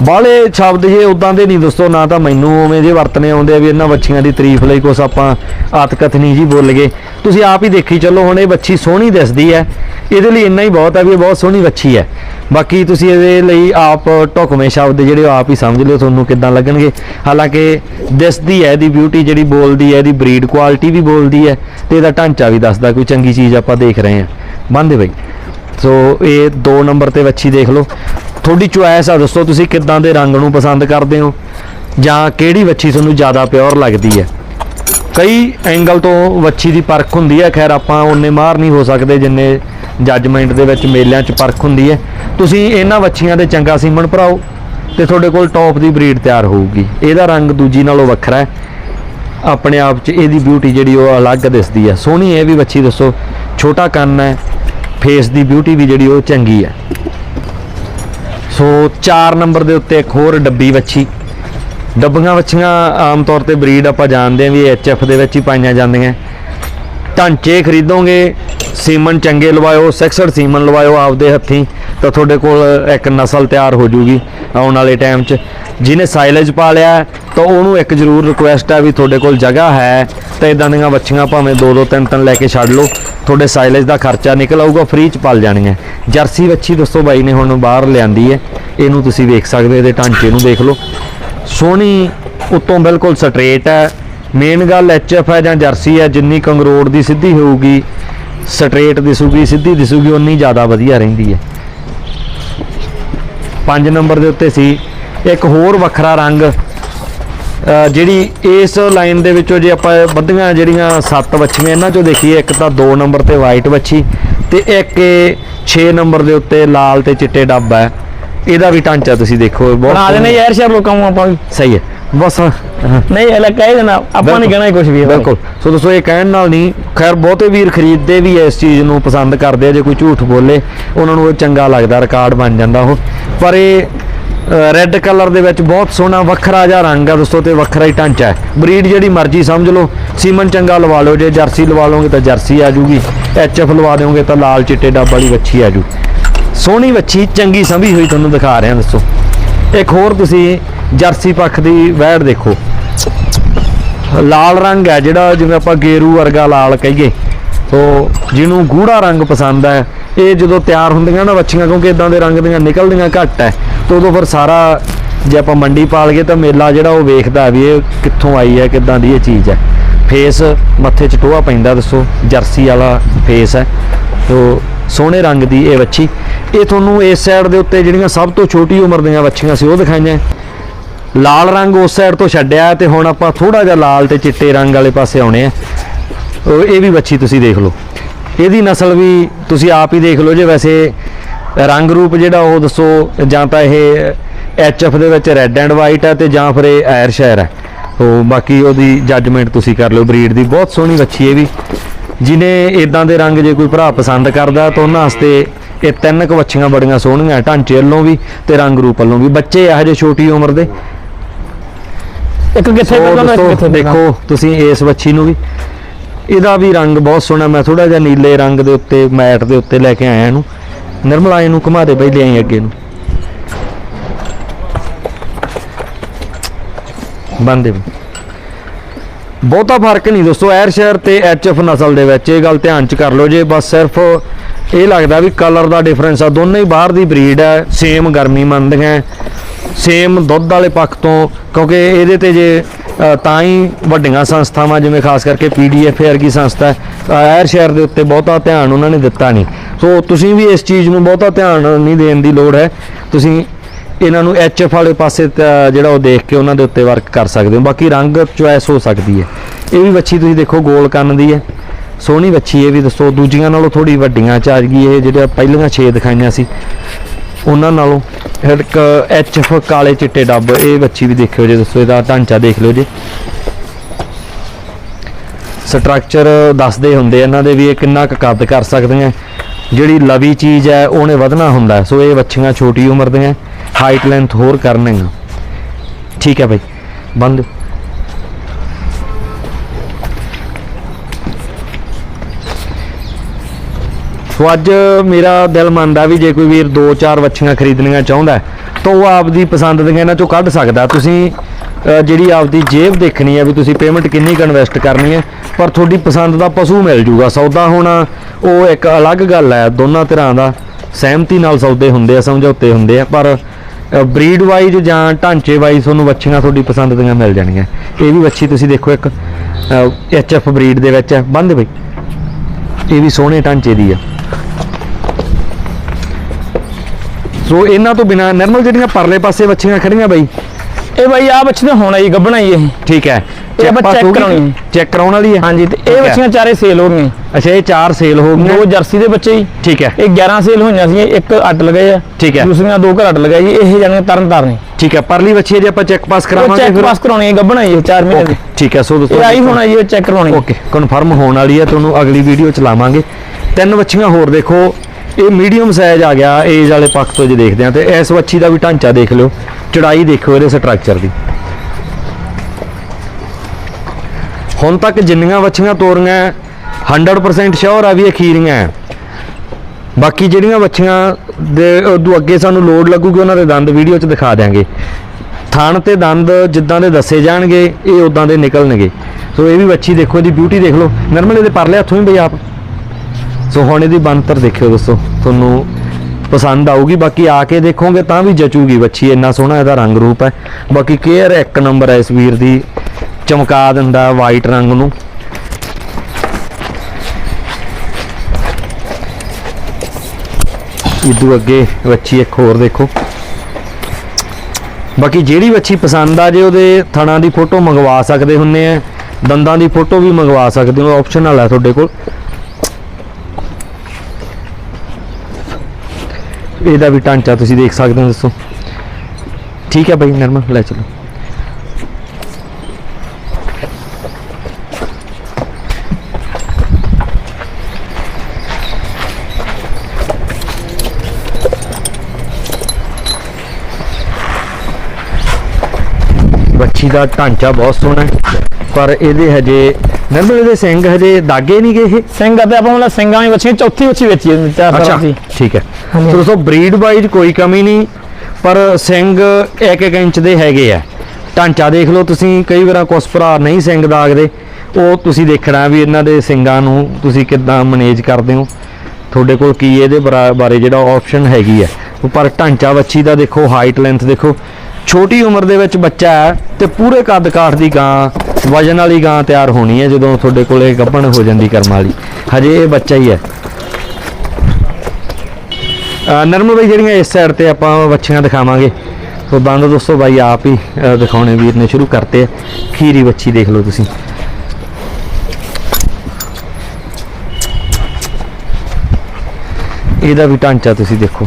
ਬਾਲੇ ਸ਼ਬਦ ਜੇ ਉਦਾਂ ਦੇ ਨਹੀਂ ਦੋਸਤੋ, ਨਾ ਤਾਂ ਮੈਨੂੰ ਉਵੇਂ ਜੇ ਵਰਤਨੇ ਆਉਂਦੇ ਆ ਵੀ ਇਹਨਾਂ ਬੱਚੀਆਂ ਦੀ ਤਾਰੀਫ ਲਈ ਕੁਛ ਆਪਾਂ ਆਤਕਥ ਨਹੀਂ ਜੀ ਬੋਲ ਗਏ ਤੁਸੀਂ ਆਪ ਹੀ ਦੇਖੀ ਚੱਲੋ, ਹੁਣ ਇਹ ਬੱਚੀ ਸੋਹਣੀ ਦਿਸਦੀ ਹੈ। ਇਹਦੇ ਲਈ ਇੰਨਾ ਹੀ ਬਹੁਤ ਹੈ ਵੀ ਇਹ ਬਹੁਤ ਸੋਹਣੀ ਵੱਛੀ ਹੈ। ਬਾਕੀ ਤੁਸੀਂ ਇਹਦੇ ਲਈ ਆਪ ਢੁਕਵੇਂ ਸ਼ਬਦ ਜਿਹੜੇ ਉਹ ਆਪ ਹੀ ਸਮਝ ਲਿਓ, ਤੁਹਾਨੂੰ ਕਿੱਦਾਂ ਲੱਗਣਗੇ। ਹਾਲਾਂਕਿ ਦਿਸਦੀ ਹੈ, ਇਹਦੀ ਬਿਊਟੀ ਜਿਹੜੀ ਬੋਲਦੀ ਹੈ, ਇਹਦੀ ਬਰੀਡ ਕੁਆਲਿਟੀ ਵੀ ਬੋਲਦੀ ਹੈ ਤੇ ਇਹਦਾ ਢਾਂਚਾ ਵੀ ਦੱਸਦਾ, ਕੋਈ ਚੰਗੀ ਚੀਜ਼ ਆਪਾਂ ਦੇਖ ਰਹੇ ਹਾਂ। ਬੰਦੇ ਬਈ। ਸੋ ਇਹ 2 ਨੰਬਰ ਤੇ ਵੱਛੀ ਦੇਖ ਲਓ। ਤੁਹਾਡੀ ਚੁਆਇਸ ਆ ਦੋਸਤੋ ਤੁਸੀਂ ਕਿੱਦਾਂ ਦੇ ਰੰਗ ਨੂੰ ਪਸੰਦ ਕਰਦੇ ਹੋ ਜਾਂ ਕਿਹੜੀ ਵੱਛੀ ਤੁਹਾਨੂੰ ਜ਼ਿਆਦਾ ਪਿਓਰ ਲੱਗਦੀ ਹੈ। ਕਈ ਐਂਗਲ ਤੋਂ ਵੱਛੀ ਦੀ ਪਰਖ ਹੁੰਦੀ ਹੈ, ਖੈਰ ਆਪਾਂ ਉਹਨੇ ਮਾਰ ਨਹੀਂ ਹੋ ਸਕਦੇ ਜਿੰਨੇ ਜੱਜਮੈਂਟ ਦੇ ਵਿੱਚ ਮੇਲਿਆਂ 'ਚ ਪਰਖ ਹੁੰਦੀ ਹੈ ਤੁਸੀਂ ਇਹਨਾਂ ਵੱਛੀਆਂ ਦੇ ਚੰਗਾ ਸੀਮਣ ਭਰਾਓ ਤੇ ਤੁਹਾਡੇ ਕੋਲ ਟੌਪ ਦੀ ਬਰੀਡ ਤਿਆਰ ਹੋਊਗੀ। ਇਹਦਾ ਰੰਗ ਦੂਜੀ ਨਾਲੋਂ ਵੱਖਰਾ ਹੈ ਆਪਣੇ ਆਪ 'ਚ ਇਹਦੀ ਬਿਊਟੀ ਜਿਹੜੀ ਉਹ ਅਲੱਗ ਦਿਸਦੀ ਹੈ ਸੋਹਣੀ ਇਹ ਵੀ ਵੱਛੀ, ਦੱਸੋ। ਛੋਟਾ ਕੰਨ ਹੈ ਫੇਸ ਦੀ ਬਿਊਟੀ ਵੀ ਜਿਹੜੀ ਉਹ ਚੰਗੀ ਹੈ ਸੋ 4 ਨੰਬਰ ਦੇ ਉੱਤੇ ਇੱਕ ਹੋਰ ਡੱਬੀ ਵੱਛੀ। ਡੱਬੀਆਂ ਵੱਛੀਆਂ ਆਮ ਤੌਰ ਤੇ ਬਰੀਡ ਆਪਾਂ ਜਾਣਦੇ ਹਾਂ ਵੀ ਐਚਐਫ ਦੇ ਵਿੱਚ ਹੀ ਪਾਈਆਂ ਜਾਂਦੀਆਂ। ਢਾਂਚੇ ਖਰੀਦੋਗੇ? ਸੀਮਨ ਚੰਗੇ ਲਵਾਇਓ ਸੈਕਸਡ ਸੀਮਨ ਲਵਾਇਓ ਆਪਦੇ ਹੱਥੀਂ, ਤਾਂ ਤੁਹਾਡੇ ਕੋਲ ਇੱਕ ਨਸਲ ਤਿਆਰ ਹੋ ਜੂਗੀ ਆਉਣ ਵਾਲੇ ਟਾਈਮ 'ਚ। ਜਿਹਨੇ ਸਾਈਲੇਜ ਪਾ ਲਿਆ, ਤਾਂ ਉਹਨੂੰ ਇੱਕ ਜ਼ਰੂਰ ਰਿਕੁਐਸਟ ਹੈ ਵੀ ਤੁਹਾਡੇ ਕੋਲ ਜਗ੍ਹਾ ਹੈ, ਤਾਂ ਇਦਾਂ ਦੀਆਂ ਬੱਚੀਆਂ ਭਾਵੇਂ ਦੋ ਦੋ, ਤਿੰਨ ਤਿੰਨ ਲੈ ਕੇ ਛੱਡ ਲਓ। ਤੁਹਾਡੇ ਸਾਈਲੇਜ ਦਾ ਖਰਚਾ ਨਿਕਲ ਆਊਗਾ ਫ੍ਰੀ 'ਚ ਪਲ ਜਾਣੀਆਂ। ਜਰਸੀ ਵੱਛੀ ਦੋਸਤੋ ਬਾਈ ਨੇ ਹੁਣ ਬਾਹਰ ਲਿਆਂਦੀ ਹੈ। ਇਹਨੂੰ ਤੁਸੀਂ ਵੇਖ ਸਕਦੇ ਹੋ, ਇਹਦੇ ਢਾਂਚੇ ਨੂੰ ਦੇਖ ਲਓ। ਸੋਹਣੀ, ਉੱਤੋਂ ਬਿਲਕੁਲ ਸਟ੍ਰੇਟ ਹੈ। ਮੇਨ ਗੱਲ ਐਚਐਫ ਹੈ ਜਾਂ ਜਰਸੀ ਹੈ ਜਿੰਨੀ ਕੰਗਰੋੜ ਦੀ ਸਿੱਧੀ ਹੋਊਗੀ ਸਟ੍ਰੇਟ ਦਿਸੂਗੀ ਸਿੱਧੀ ਦਿਸੂਗੀ ਉਨੀ ਜ਼ਿਆਦਾ ਵਧੀਆ ਰਹਿੰਦੀ ਹੈ। 5 ਨੰਬਰ ਦੇ ਉੱਤੇ ਸੀ ਇੱਕ ਹੋਰ ਵੱਖਰਾ ਰੰਗ ਜਿਹੜੀ ਇਸ ਲਾਈਨ ਦੇ ਵਿੱਚੋਂ ਜੇ ਆਪਾਂ ਬੱਧੀਆਂ ਜਿਹੜੀਆਂ ਸੱਤ ਵੱਛੀਆਂ ਇਹਨਾਂ ਚੋਂ ਦੇਖੀਏ ਇੱਕ ਤਾਂ 2 ਨੰਬਰ ਤੇ ਵਾਈਟ ਵੱਛੀ ਤੇ ਇੱਕ 6 ਨੰਬਰ ਦੇ ਉੱਤੇ ਲਾਲ ਤੇ ਚਿੱਟੇ ਡੱਬ ਹੈ। ਇਹਦਾ ਵੀ ਢਾਂਚਾ ਤੁਸੀਂ ਦੇਖੋ ਬਹੁਤ ਬਣਾ ਦੇਣੇ ਯਾਰ ਸ਼ਹਿਰ ਲੋਕਾਂ ਨੂੰ ਆਪਾਂ ਸਹੀ ਹੈ। ਬਸ ਨਹੀਂ ਇਹ ਲੈ ਕਹਿ ਦੇਣਾ ਆਪਾਂ ਨਹੀਂ ਕਹਿਣਾ ਕੁਝ ਵੀ ਇਹਦਾ। ਬਿਲਕੁਲ। ਸੋ ਦੋਸਤੋ ਇਹ ਕਹਿਣ ਨਾਲ ਨਹੀਂ ਖੈਰ ਬਹੁਤੇ ਵੀਰ ਖਰੀਦਦੇ ਵੀ ਇਸ ਚੀਜ਼ ਨੂੰ ਪਸੰਦ ਕਰਦੇ ਆ ਜੇ ਕੋਈ ਝੂਠ ਬੋਲੇ ਉਹਨਾਂ ਨੂੰ ਉਹ ਚੰਗਾ ਲੱਗਦਾ ਰਿਕਾਰਡ ਬਣ ਜਾਂਦਾ ਉਹ। ਪਰ ਇਹ ਰੈੱਡ ਕਲਰ ਦੇ ਵਿੱਚ ਬਹੁਤ ਸੋਹਣਾ ਵੱਖਰਾ ਜਿਹਾ ਰੰਗ ਆ ਦੋਸਤੋ ਤੇ ਵੱਖਰਾ ਹੀ ਢਾਂਚਾ ਹੈ। ਬਰੀਡ ਜਿਹੜੀ ਮਰਜ਼ੀ ਸਮਝ ਲਓ ਸੀਮਨ ਚੰਗਾ ਲਵਾ ਲਓ ਜੇ ਜਰਸੀ ਲਵਾ ਲਓਗੇ ਤਾਂ ਜਰਸੀ ਆ ਜੂਗੀ ਐਚਐਫ ਲਵਾ ਦਿਓਗੇ ਤਾਂ ਲਾਲ ਚਿੱਟੇ ਡੱਬ ਵਾਲੀ ਵੱਛੀ ਆ ਜੂ ਸੋਹਣੀ ਵੱਛੀ ਚੰਗੀ ਸੰਭੀ ਹੋਈ ਤੁਹਾਨੂੰ ਦਿਖਾ ਰਿਹਾ ਦੱਸੋ। ਇੱਕ ਹੋਰ ਤੁਸੀਂ ਜਰਸੀ ਪੱਖ ਦੀ ਵੈੜ ਦੇਖੋ। ਲਾਲ ਰੰਗ ਹੈ ਜਿਹੜਾ ਜਿਵੇਂ ਆਪਾਂ ਗੇਰੂ ਵਰਗਾ ਲਾਲ ਕਹੀਏ। ਸੋ ਜਿਹਨੂੰ ਗੂੜਾ ਰੰਗ ਪਸੰਦ ਹੈ, ਇਹ ਜਦੋਂ ਤਿਆਰ ਹੁੰਦੀਆਂ ਨਾ ਵੱਛੀਆਂ, ਕਿਉਂਕਿ ਇਦਾਂ ਦੇ ਰੰਗ ਦੀਆਂ ਨਿਕਲਦੀਆਂ ਘੱਟ ਹੈ, ਤੇ ਉਦੋਂ ਫਿਰ ਸਾਰਾ ਜੇ ਆਪਾਂ ਮੰਡੀ ਪਾਲ ਗਏ ਤਾਂ ਮੇਲਾ ਜਿਹੜਾ ਉਹ ਵੇਖਦਾ ਵੀ ਇਹ ਕਿੱਥੋਂ ਆਈ ਹੈ, ਕਿੱਦਾਂ ਦੀ ਇਹ ਚੀਜ਼ ਹੈ। ਫੇਸ ਮੱਥੇ 'ਚ ਟੋਆ ਪੈਂਦਾ, ਦੱਸੋ, ਜਰਸੀ ਵਾਲਾ ਫੇਸ ਹੈ। ਤੋ ਸੋਹਣੇ ਰੰਗ ਦੀ ਇਹ ਵੱਛੀ। ਇਹ ਤੁਹਾਨੂੰ ਇਸ ਸਾਈਡ ਦੇ ਉੱਤੇ ਜਿਹੜੀਆਂ ਸਭ ਤੋਂ ਛੋਟੀ ਉਮਰ ਦੀਆਂ ਵੱਛੀਆਂ ਸੀ, ਉਹ ਦਿਖਾਈਆਂ। ਲਾਲ ਰੰਗ ਉਸ ਸਾਈਡ ਤੋਂ ਛੱਡਿਆ ਤੇ ਹੁਣ ਆਪਾਂ ਥੋੜਾ ਜਿਹਾ ਲਾਲ ਤੇ ਚਿੱਟੇ ਰੰਗ ਵਾਲੇ ਪਾਸੇ ਆਉਣੇ ਆ। ਉਹ ਇਹ ਵੀ ਵੱਛੀ ਤੁਸੀਂ ਦੇਖ ਲਓ। ਇਹਦੀ ਨਸਲ ਵੀ ਤੁਸੀਂ ਆਪ ਹੀ ਦੇਖ ਲਓ ਜੇ ਵੈਸੇ ਰੰਗ ਰੂਪ ਜਿਹੜਾ ਉਹ ਦੱਸੋ, ਜਾਂ ਤਾਂ ਇਹ ਐਚਐਫ ਦੇ ਵਿੱਚ ਰੈੱਡ ਐਂਡ ਵਾਈਟ ਹੈ ਤੇ ਜਾਂ ਫਿਰ ਇਹ ਆਇਰਸ਼ਾਇਰ ਹੈ ਉਹ ਬਾਕੀ ਉਹਦੀ ਜੱਜਮੈਂਟ ਤੁਸੀਂ ਕਰ ਲਿਓ ਬਰੀਡ ਦੀ। ਬਹੁਤ ਸੋਹਣੀ ਵੱਛੀ ਇਹ ਵੀ। ਜਿਨੇ ਇਦਾਂ ਦੇ ਰੰਗ ਜੇ ਕੋਈ ਭਰਾ ਪਸੰਦ ਕਰਦਾ ਤਾਂ ਉਹਨਾਂ ਵਾਸਤੇ ਇਹ ਤਿੰਨ ਕੁ ਵੱਛੀਆਂ ਬੜੀਆਂ ਸੋਹਣੀਆਂ ਢਾਂਚੇ ਵੱਲੋਂ ਵੀ ਤੇ ਰੰਗ ਰੂਪ ਵੱਲੋਂ ਵੀ। ਬੱਚੇ ਇਹੋ ਜਿਹੇ ਛੋਟੀ ਉਮਰ ਦੇ। ਇੱਕ ਕਿੱਥੇ ਦੇਖੋ ਤੁਸੀਂ ਇਸ ਵੱਛੀ ਨੂੰ ਵੀ। ਇਹਦਾ ਵੀ ਰੰਗ ਬਹੁਤ ਸੋਹਣਾ ਮੈਂ ਥੋੜਾ ਜਿਹਾ ਨੀਲੇ ਰੰਗ ਦੇ ਉੱਤੇ ਮੈਟ ਦੇ ਉੱਤੇ ਲੈ ਕੇ ਆਇਆ ਇਹਨੂੰ। ਨਿਰਮਲਾ ਇਹਨੂੰ ਘੁਮਾ ਦੇ ਬਈ ਲਿਆਈ ਅੱਗੇ ਨੂੰ। ਬੰਦੇ ਬਹੁਤਾ ਫ਼ਰਕ ਨਹੀਂ ਦੋਸਤੋ ਐਰਸ਼ਰ ਤੇ ਐਚਐਫ ਨਸਲ ਦੇ ਵਿੱਚ ਇਹ ਗੱਲ ਧਿਆਨ ਚ ਕਰ ਲਓ ਜੇ, ਬਸ ਸਿਰਫ ਇਹ ਲੱਗਦਾ ਵੀ ਕਲਰ ਦਾ ਡਿਫਰੈਂਸ ਆ, ਦੋਨੇ ਹੀ ਬਾਹਰ ਦੀ ਬਰੀਡ ਹੈ ਸੇਮ ਗਰਮੀ ਮੰਨਦੀਆਂ ਸੇਮ ਦੁੱਧ ਵਾਲੇ ਪੱਖ ਤੋਂ, ਕਿਉਂਕਿ ਇਹਦੇ ਤੇ ਜੇ ਤਾਂ ਹੀ ਵੱਡੀਆਂ ਸੰਸਥਾਵਾਂ, ਜਿਵੇਂ ਖਾਸ ਕਰਕੇ ਪੀਡੀਐਫ ਵਰਗੀ ਸੰਸਥਾ ਐਰ ਸ਼ਹਿਰ ਦੇ ਉੱਤੇ ਬਹੁਤਾ ਧਿਆਨ ਉਹਨਾਂ ਨੇ ਦਿੱਤਾ ਨਹੀਂ। ਸੋ ਤੁਸੀਂ ਵੀ ਇਸ ਚੀਜ਼ ਨੂੰ ਬਹੁਤਾ ਧਿਆਨ ਨਹੀਂ ਦੇਣ ਦੀ ਲੋੜ ਹੈ। ਤੁਸੀਂ ਇਹਨਾਂ ਨੂੰ ਐਚਐਫ ਵਾਲੇ ਪਾਸੇ ਤਾਂ ਜਿਹੜਾ ਉਹ ਦੇਖ ਕੇ ਉਹਨਾਂ ਦੇ ਉੱਤੇ ਵਰਕ ਕਰ ਸਕਦੇ ਹੋ। ਬਾਕੀ ਰੰਗ ਚੁਆਇਸ ਹੋ ਸਕਦੀ ਹੈ। ਇਹ ਵੀ ਵੱਛੀ ਤੁਸੀਂ ਦੇਖੋ, ਗੋਲ ਕੰਨ ਦੀ ਹੈ। ਸੋਹਣੀ ਵੱਛੀ ਇਹ ਵੀ ਦੱਸੋ। ਦੂਜੀਆਂ ਨਾਲੋਂ ਥੋੜੀ ਵੱਡੀਆਂ ਚ ਆ ਗਈ ਇਹ, ਜਿਹੜੇ ਪਹਿਲੀਆਂ 6 ਦਿਖਾਈਆਂ ਸੀ। ਉਹਨਾਂ ਨਾਲੋਂ ਇੱਕ ਐਚਐਫ ਕਾਲੇ ਚਿੱਟੇ ਡੱਬ, ਇਹ ਵੱਛੀ ਵੀ ਦੇਖਿਓ ਜੇ ਦੱਸੋ, ਇਹਦਾ ਢਾਂਚਾ ਦੇਖ ਲਿਓ ਜੇ। ਸਟਰਕਚਰ ਦੱਸਦੇ ਹੁੰਦੇ ਇਹਨਾਂ ਦੇ ਵੀ ਇਹ ਕਿੰਨਾ ਕੁ ਕੱਦ ਕਰ ਸਕਦੀਆਂ। ਜਿਹੜੀ ਲਵੀ ਚੀਜ਼ ਹੈ, ਉਹਨੇ ਵਧਣਾ ਹੁੰਦਾ। ਸੋ ਇਹ ਵੱਛੀਆਂ ਛੋਟੀ ਉਮਰ ਦੀਆਂ। ਹਾਈਟ ਲੈਂਥ ਹੋਰ ਕਰਨਗੀਆਂ ਠੀਕ ਹੈ ਭਾਈ। ਬੰਦ। ਸੋ ਅੱਜ ਮੇਰਾ ਦਿਲ ਮੰਨਦਾ ਵੀ ਜੇ ਕੋਈ ਵੀਰ ਦੋ ਚਾਰ ਵੱਛੀਆਂ ਖਰੀਦਣੀਆਂ ਚਾਹੁੰਦਾ ਤਾਂ ਉਹ ਆਪਦੀ ਪਸੰਦ ਦੀਆਂ ਇਹਨਾਂ ਚੋਂ ਕੱਢ ਸਕਦਾ। ਤੁਸੀਂ ਜਿਹੜੀ ਆਪਦੀ ਜੇਬ ਦੇਖਣੀ ਹੈ ਵੀ ਤੁਸੀਂ ਪੇਮੈਂਟ ਕਿੰਨੀ ਕੁ ਇਨਵੈਸਟ ਕਰਨੀ ਹੈ, ਪਰ ਤੁਹਾਡੀ ਪਸੰਦ ਦਾ ਪਸ਼ੂ ਮਿਲ ਜੂਗਾ। ਸੌਦਾ ਹੋਣਾ, ਉਹ ਇੱਕ ਅਲੱਗ ਗੱਲ ਹੈ। ਦੋਨਾਂ ਤਰ੍ਹਾਂ ਦਾ ਸਹਿਮਤੀ ਨਾਲ ਸੌਦੇ ਹੁੰਦੇ ਆ, ਸਮਝੌਤੇ ਹੁੰਦੇ ਆ, ਪਰ ਬਰੀਡ ਵਾਈਜ਼ ਜਾਂ ਢਾਂਚੇ ਵਾਈਜ਼ ਤੁਹਾਨੂੰ ਵੱਛੀਆਂ ਤੁਹਾਡੀ ਪਸੰਦ ਦੀਆਂ ਮਿਲ ਜਾਣਗੀਆਂ। ਇਹ ਵੀ ਵੱਛੀ ਤੁਸੀਂ ਦੇਖੋ ਇੱਕ ਐਚਐਫ ਬਰੀਡ ਦੇ ਵਿੱਚ ਹੈ। ਬੰਦ ਬਈ। ਇਹ ਵੀ ਸੋਹਣੇ ਢਾਂਚੇ ਦੀ ਆ ਸੋ ਇਹਨਾਂ ਤੋਂ ਬਿਨਾ, ਨਰਮਲ ਜਿਹੜੀਆਂ ਪਰਲੇ ਪਾਸੇ ਵੱਛੀਆਂ ਖੜੀਆਂ ਬਈ ਇਹ ਬਾਈ ਆ ਬੱਚੇ ਤੇ ਹੋਣਾ ਜੀ ਗੱਬਣਾ ਜੀ ਇਹ। ਠੀਕ ਹੈ। ਇਹ ਆਪਾਂ check ਕਰਾਉਣੀ ਹੈ। ਚੈੱਕ ਕਰਾਉਣ ਵਾਲੀ ਹੈ? ਹਾਂਜੀ ਤੇ ਇਹ ਹੈ। ਬੱਚੀਆਂ ਚਾਰੇ ਸੇਲ ਹੋ ਗਈਆਂ। ਅੱਛਾ ਇਹ ਚਾਰ ਸੇਲ ਹੋ ਗਈਆਂ। ਦੋ ਜਰਸੀ ਦੇ ਬੱਚੇ ਜੀ। ਠੀਕ ਹੈ। ਇਹ 11 ਸੇਲ ਹੋਈਆਂ ਸੀ ਇੱਕ ਅੱਡ ਲਗਾਏ ਆ। ਠੀਕ ਹੈ। ਦੂਸਰੀਆਂ ਦੋ ਘਰ ਅੱਡ ਲਗਾਏ ਜੀ ਇਹ ਜਾਣੇ ਤਰਨ ਤਾਰਨੇ ਠੀਕ ਹੈ ਪਰਲੀ ਬੱਚੀ ਜੇ ਆਪਾਂ ਚੈੱਕ ਪਾਸ ਕਰਾਵਾਂਗੇ ਚੈੱਕ ਪਾਸ ਕਰਾਉਣੀ ਹੈ ਗੱਬਣਾ ਜੀ 4 ਮਹੀਨੇ ਦੀ। ਠੀਕ ਹੈ ਸੋ ਦੋਸਤੋ ਇਹ ਆਈ ਹੋਣਾ ਜੀ ਇਹ ਚੈੱਕ ਕਰਾਉਣੀ ਓਕੇ ਕਨਫਰਮ ਹੋਣ ਵਾਲੀ ਹੈ ਤੁਹਾਨੂੰ ਅਗਲੀ ਵੀਡੀਓ ਚ ਲਾਵਾਂਗੇ। ਤਿੰਨ ਵੱਛੀਆਂ ਹੋਰ ਦੇਖੋ ਇਹ ਮੀਡੀਅਮ ਸਾਈਜ਼ ਆ ਗਿਆ ਏਜ ਵਾਲੇ ਪੱਖ ਤੋਂ ਜੇ ਦੇਖਦੇ ਆ ਤੇ ਇਸ ਵੱਛੀ ਦਾ ਵੀ ਢਾਂਚਾ ਦੇਖ ਲਿਓ। ਚੜਾਈ ਦੇਖੋ ਇਹਦੇ ਸਟਰਕਚਰ ਦੀ। ਹੁਣ ਤੱਕ ਜਿੰਨੀਆਂ ਵੱਛੀਆਂ ਤੋਰੀਆਂ 100% ਸ਼ੋਰ ਆ ਵੀ ਇਹ ਖੀਰੀਆਂ ਹੈ। ਬਾਕੀ ਜਿਹੜੀਆਂ ਵੱਛੀਆਂ ਦੇ ਉਦੋਂ ਅੱਗੇ ਸਾਨੂੰ ਲੋਡ ਲੱਗੂਗੀ, ਉਹਨਾਂ ਦੇ ਦੰਦ ਵੀਡੀਓ 'ਚ ਦਿਖਾ ਦਿਆਂਗੇ। ਥਣ ਤੇ ਦੰਦ ਜਿੱਦਾਂ ਦੇ ਦੱਸੇ ਜਾਣਗੇ, ਇਹ ਉਦਾਂ ਦੇ ਨਿਕਲਣਗੇ। ਸੋ ਇਹ ਵੀ ਵੱਛੀ ਦੇਖੋ, ਇਹਦੀ ਬਿਊਟੀ ਦੇਖ ਲਓ। ਨਰਮਲ ਇਹਦੇ ਪਰਲੇ ਹੱਥੋਂ ਹੀ ਬਈ ਆਪ। ਸੋ ਹੁਣ ਇਹਦੀ ਬੰਤਰ ਦੇਖਿਓ ਦੋਸਤੋ, ਤੁਹਾਨੂੰ ਪਸੰਦ ਆਊਗੀ, ਬਾਕੀ ਆ ਕੇ ਦੇਖੋਗੇ ਤਾਂ ਵੀ ਜਚੂਗੀ ਵੱਛੀ, ਇੰਨਾ ਸੋਹਣਾ ਇਹਦਾ ਰੰਗ ਰੂਪ ਹੈ। ਬਾਕੀ ਕੇਅਰ ਇੱਕ ਨੰਬਰ ਹੈ ਇਸ ਵੀਰ ਦੀ, ਚਮਕਾ ਦਿੰਦਾ ਵਾਈਟ ਰੰਗ ਨੂੰ। ਇਦੋਂ ਅੱਗੇ ਵੱਛੀ ਇੱਕ ਹੋਰ ਦੇਖੋ। ਬਾਕੀ ਜਿਹੜੀ ਵੱਛੀ ਪਸੰਦ ਆ, ਜੇ ਉਹਦੇ ਥਣਾ ਦੀ ਫੋਟੋ ਮੰਗਵਾ ਸਕਦੇ ਹੁੰਨੇ ਆ, ਦੰਦਾਂ ਦੀ ਫੋਟੋ ਵੀ ਮੰਗਵਾ ਸਕਦੇ ਹੋ ਆਪਸ਼ਨਲ ਹੈ ਤੁਹਾਡੇ ਕੋਲ। ਇਹਦਾ ਵੀ ਢਾਂਚਾ ਤੁਸੀਂ ਦੇਖ ਸਕਦੇ ਹੋ, ਦੱਸੋ। ਠੀਕ ਹੈ ਬਾਈ, ਨਰਮਾ, ਲੈ ਚਲੋ। ਬੱਚੀ ਦਾ ਢਾਂਚਾ ਬਹੁਤ ਸੋਹਣਾ ਹੈ। ਪਰ ਇਹਦੇ ਹਜੇ ਨਰਮਲ ਇਹਦੇ ਸਿੰਘ ਹਜੇ ਦਾਗੇ ਨਹੀਂ ਗਏ ਇਹ। ਸਿੰਘ ਅਤੇ ਆਪਾਂ ਮਤਲਬ ਸਿੰਘਾਂ ਦੀ ਬੱਚੀਆਂ ਚੌਥੀ ਬੱਚੀ ਵੇਚੀ ਹੈ ਚਾਰ ਸਾਲਾਂ ਦੀ ਠੀਕ ਹੈ। ਸੋ ਦੋਸਤੋ ਬਰੀਡ ਵਾਈਜ਼ ਕੋਈ ਕਮੀ ਨਹੀਂ ਪਰ ਸਿੰਘ 1-1 ਇੰਚ ਦੇ ਹੈਗੇ ਆ। ਢਾਂਚਾ ਦੇਖ ਲਓ ਤੁਸੀਂ ਕਈ ਵਾਰਾਂ ਕੁਛ ਭਰਾ ਨਹੀਂ ਸਿੰਘ ਦਾਗਦੇ ਉਹ ਤੁਸੀਂ ਦੇਖਣਾ ਵੀ ਇਹਨਾਂ ਦੇ ਸਿੰਗਾਂ ਨੂੰ ਤੁਸੀਂ ਕਿੱਦਾਂ ਮੈਨੇਜ ਕਰਦੇ ਹੋ। ਤੁਹਾਡੇ ਕੋਲ ਕੀ ਇਹਦੇ ਬਰਾ- ਜਿਹੜਾ ਆਪਸ਼ਨ ਹੈਗੀ ਹੈ। ਪਰ ਢਾਂਚਾ ਵੱਛੀ ਦਾ ਦੇਖੋ ਹਾਈਟ ਲੈਂਥ ਦੇਖੋ। ਛੋਟੀ ਉਮਰ ਦੇ ਵਿੱਚ ਬੱਚਾ ਹੈ ਤੇ ਪੂਰੇ ਕੱਦ ਕਾਠ ਦੀ ਗਾਂ ਵਜਨ ਵਾਲੀ ਗਾਂ ਤਿਆਰ ਹੋਣੀ ਹੈ ਜਦੋਂ ਤੁਹਾਡੇ ਕੋਲ ਗੱਭਣ ਹੋ ਜਾਂਦੀ ਕਰਮ ਵਾਲੀ। ਹਜੇ ਇਹ ਬੱਚਾ ਹੀ ਹੈ। ਅ, ਬਾਈ ਜਿਹੜੀਆਂ ਇਸ ਸਾਈਡ ਤੇ ਆਪਾਂ ਵੱਛੀਆਂ ਦਿਖਾਵਾਂਗੇ। ਸੋ ਦੰਦ ਦੋਸਤੋ ਬਾਈ ਆਪ ਹੀ ਦਿਖਾਉਣੇ ਵੀਰ ਨੇ ਸ਼ੁਰੂ ਕਰਤੇ ਆ। ਖੀਰੀ ਵੱਛੀ ਦੇਖ ਲਓ ਤੁਸੀਂ। ਇਹਦਾ ਵੀ ਢਾਂਚਾ ਤੁਸੀਂ ਦੇਖੋ।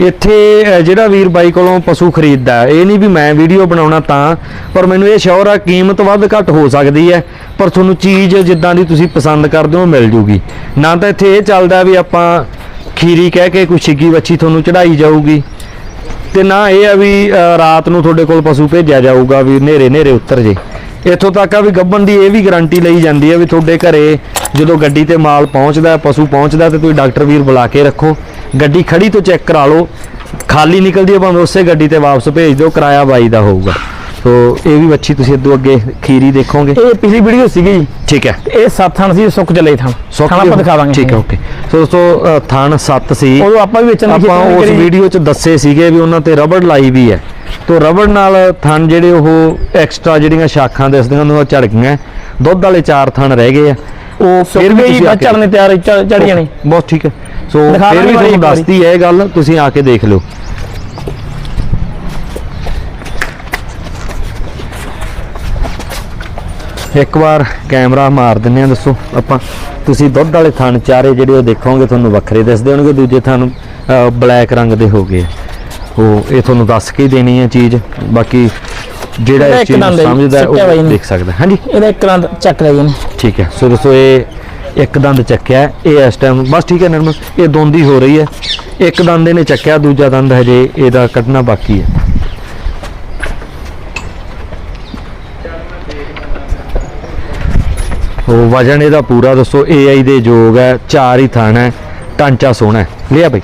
ਇੱਥੇ ਜਿਹੜਾ ਵੀਰ ਬਾਈ ਕੋਲੋਂ ਪਸ਼ੂ ਖਰੀਦਦਾ, ਇਹ ਨਹੀਂ ਵੀ ਮੈਂ ਵੀਡੀਓ ਬਣਾਉਣਾ ਤਾਂ, ਪਰ ਮੈਨੂੰ ਇਹ ਸ਼ੌਰ ਆ, ਕੀਮਤ ਵੱਧ ਘੱਟ ਹੋ ਸਕਦੀ ਹੈ, ਪਰ ਤੁਹਾਨੂੰ ਚੀਜ਼ ਜਿੱਦਾਂ ਦੀ ਤੁਸੀਂ ਪਸੰਦ ਕਰਦੇ ਹੋ ਮਿਲ ਜੂਗੀ। ਨਾ ਤਾਂ ਇੱਥੇ ਇਹ ਚੱਲਦਾ ਵੀ ਆਪਾਂ ਖੀਰੀ ਕਹਿ ਕੇ ਕੋਈ ਛਿੱਗੀ ਵੱਛੀ ਤੁਹਾਨੂੰ ਚੜਾਈ ਜਾਊਗੀ, ਤੇ ਨਾ ਇਹ ਆ ਵੀ ਰਾਤ ਨੂੰ ਤੁਹਾਡੇ ਕੋਲ ਪਸ਼ੂ ਭੇਜਿਆ ਜਾਊਗਾ, ਵੀ ਹਨੇਰੇ ਹਨੇਰੇ ਉੱਤਰ ਜੇ। ਇੱਥੋਂ ਤੱਕ ਆ ਵੀ ਗੱਬਨ ਦੀ ਇਹ ਵੀ ਗਾਰੰਟੀ ਲਈ ਜਾਂਦੀ ਹੈ ਵੀ ਤੁਹਾਡੇ ਘਰੇ ਜਦੋਂ ਗੱਡੀ ਤੇ ਮਾਲ ਪਹੁੰਚਦਾ, ਪਸ਼ੂ ਪਹੁੰਚਦਾ, ਤੇ ਤੁਸੀਂ ਡਾਕਟਰ ਵੀਰ ਬੁਲਾ ਕੇ ਰੱਖੋ। ਗੱਡੀ ਖੜੀ ਤੋਂ ਚੈੱਕ ਕਰਾ ਲਓ। ਖਾਲੀ ਨਿਕਲਦੀ ਹੈ ਭਾਵੇਂ ਉਸੇ ਗੱਡੀ ਤੇ ਵਾਪਸ ਭੇਜ ਦਿਓ ਕਿਰਾਇਆ ਬਾਈ ਦਾ ਹੋਊਗਾ। ਸੋ ਇਹ ਵੀ ਵੱਛੀ ਤੁਸੀਂ ਅੱਗੋਂ ਅੱਗੇ ਖੀਰੀ ਦੇਖੋਗੇ। ਇਹ ਪਿਛਲੀ ਵੀਡੀਓ ਸੀਗੀ। ਠੀਕ ਹੈ। ਇਹ ਸੱਤ ਥਣ ਸੀ ਸੁੱਕ ਚਲੇ ਥਣ। ਥਣ ਆਪਾਂ ਦਿਖਾਵਾਂਗੇ ਠੀਕ ਹੈ ਓਕੇ ਸੋ ਦੋਸਤੋ ਅ, ਥਣ 7 ਸੀ। ਉਦੋਂ ਆਪਾਂ ਵੀ ਵੇਚਣ ਦੀ ਆਪਾਂ ਉਸ। ਵੀਡੀਓ 'ਚ ਦੱਸੇ ਸੀਗੇ ਵੀ ਉਹਨਾਂ ਤੇ ਰਬੜ ਲਾਈ ਵੀ ਹੈ। ਤੋ ਰਬੜ ਨਾਲ ਥਣ ਜਿਹੜੇ ਉਹ ਐਕਸਟਰਾ ਜਿਹੜੀਆਂ ਸ਼ਾਖਾਂ ਦਿਸਦੀਆਂ ਉਹਨਾਂ ਝੜ ਗਈਆਂ। ਦੁੱਧ ਵਾਲੇ ਚਾਰ ਥਣ ਰਹਿ ਗਏ ਆ। ਉਹ ਫਿਰ ਵੀ ਚੜਨੇ ਤਿਆਰ ਚੜ ਜਾਣੇ। ਬਹੁਤ ਠੀਕ ਹੈ। ਸੋ ਦਿਖਾ ਫਿਰ ਵੀ ਦਾਂਗੇ ਤੁਹਾਨੂੰ ਇੱਕ ਵਾਰੀ। ਦੱਸਤੀ ਹੈ ਇਹ ਗੱਲ ਤੁਸੀਂ ਆ ਕੇ ਦੇਖ ਲਿਓ। ਇੱਕ ਵਾਰ ਕੈਮਰਾ ਮਾਰ ਦਿੰਨੇ ਆ ਦੱਸੋ ਆਪਾਂ। ਤੁਸੀਂ ਦੁੱਧ ਵਾਲੇ ਥਣ ਚਾਰੇ ਜਿਹੜੇ ਉਹ ਦੇਖੋਗੇ ਤੁਹਾਨੂੰ ਵੱਖਰੇ ਦਿਸਦੇ ਹੋਣਗੇ ਦੂਜੇ ਥਣ ਬਲੈਕ ਰੰਗ ਦੇ ਹੋ ਗਏ। ਉਹ ਇਹ ਤੁਹਾਨੂੰ ਦੱਸ ਕੇ ਹੀ ਦੇਣੀ ਹੈ ਚੀਜ਼। ਬਾਕੀ ਜਿਹੜਾ ਇਹਦਾ ਇਸ ਇੱਕ ਚੀਜ਼ ਨੂੰ ਦੰਦ ਹੈ ਜੀ, ਸਮਝਦਾ ਹੈ ਸਿੱਟਿਆ ਬਾਈ ਉਹ। ਦੇਖ ਸਕਦਾ ਹਾਂਜੀ। ਇਹਦਾ ਇੱਕ ਰੰਦ ਚੱਕ ਲੈ ਜਾਣੇ ਠੀਕ ਹੈ। ਸੋ ਦੋਸਤੋ ਇਹ ਇੱਕ ਦੰਦ ਚੱਕਿਆ ਇਹ ਇਸ ਟਾਈਮ ਬਸ ਠੀਕ ਹੈ ਨਰਮਲ ਇਹ ਦੋਂਦੀ ਹੋ ਰਹੀ ਹੈ। ਇੱਕ ਦੰਦ ਇਹਨੇ ਚੱਕਿਆ ਦੂਜਾ ਦੰਦ ਹਜੇ ਇਹਦਾ ਕੱਢਣਾ ਬਾਕੀ ਹੈ। ਉਹ ਵਜਨ ਇਹਦਾ ਪੂਰਾ ਦੱਸੋ AI ਦੇ ਯੋਗ ਹੈ ਚਾਰ ਹੀ ਥਣ ਹੈ ਢਾਂਚਾ ਸੋਹਣਾ ਲਿਆ ਬਈ।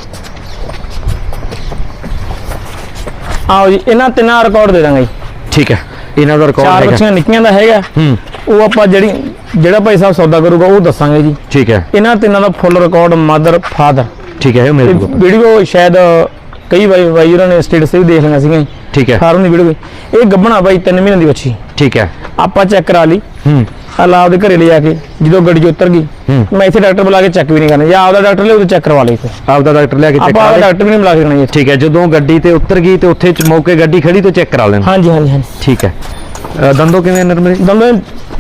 ਆਓ ਜੀ ਇਹਨਾਂ ਤਿੰਨਾਂ ਰਿਕਾਰਡ ਦੇ ਦਾਂਗੇ ਜੀ। ਠੀਕ ਹੈ ਇਹਨਾਂ ਦਾ ਰਿਕਾਰਡ ਚਾਰ ਹੈਗਾ। ਬੱਚੀਆਂ ਨਿੱਕੀਆਂ ਦਾ ਹੈਗਾ। ਹੂੰ। ਉਹ ਆਪਾਂ ਜਿਹੜੀ ਜਿਹੜਾ ਭਾਈ ਸਾਹਿਬ ਸੌਦਾ ਕਰੂਗਾ ਉਹ ਦੱਸਾਂਗੇ ਜੀ। ਠੀਕ ਹੈ। ਇਹਨਾਂ ਤਿੰਨਾਂ ਦਾ ਫੁੱਲ ਰਿਕਾਰਡ ਮਦਰ ਫਾਦਰ ਠੀਕ ਹੈ ਇਹ ਮੇਰੇ ਕੋਲ ਵੀਡੀਓ ਸ਼ਾਇਦ ਕਈ ਵਾਰੀ ਬਾਈ ਉਹਨਾਂ ਨੇ ਸਟੇਟਸ ਵੀ ਦੇਖ ਲਿਆ ਸੀਗਾ ਠੀਕ ਹੈ। ਫਾਰਮ ਦੀ ਵੀਡੀਓ ਇਹ ਗੱਬਣਾ ਬਾਈ 3 ਮਹੀਨਿਆਂ ਦੀ ਬੱਚੀ। ਠੀਕ ਹੈ। ਆਪਾਂ ਚੈੱਕ ਕਰਾ ਲਈ। ਹੂੰ। ਹਲਾ ਆਪਦੇ ਘਰੇ ਲਿਜਾ ਕੇ ਜਦੋਂ ਗੱਡੀ 'ਚ ਉਤਰ ਗਈ। ਮੈਂ ਇੱਥੇ ਡਾਕਟਰ ਬੁਲਾ ਕੇ ਚੈੱਕ ਵੀ ਨਹੀਂ ਕਰਨਾ। ਜਾਂ ਆਪਦਾ ਡਾਕਟਰ ਲਿਓ ਤੇ ਚੈੱਕ ਕਰਵਾ ਲਈ ਇੱਥੇ। ਆਪਦਾ ਡਾਕਟਰ ਲਿਆ ਕੇ ਚੈੱਕ ਕਰਾ ਆਪਦਾ ਲੈ ਡਾਕਟਰ ਵੀ ਨਹੀਂ ਬੁਲਾ ਕੇ ਇੱਥੇ। ਠੀਕ ਹੈ ਜਦੋਂ ਗੱਡੀ ਤੇ ਉਤਰ ਗਈ ਤੇ ਉੱਥੇ ਚ ਮੌਕੇ ਗੱਡੀ ਖੜੀ ਤੋਂ ਚੈੱਕ ਕਰਾ ਲੈਣਾ। ਹਾਂਜੀ ਹਾਂਜੀ ਹਾਂਜੀ। ਠੀਕ ਹੈ। ਦੰਦੋਂ ਕਿਵੇਂ ਨਰਮੇ ਦੰਦੋਂ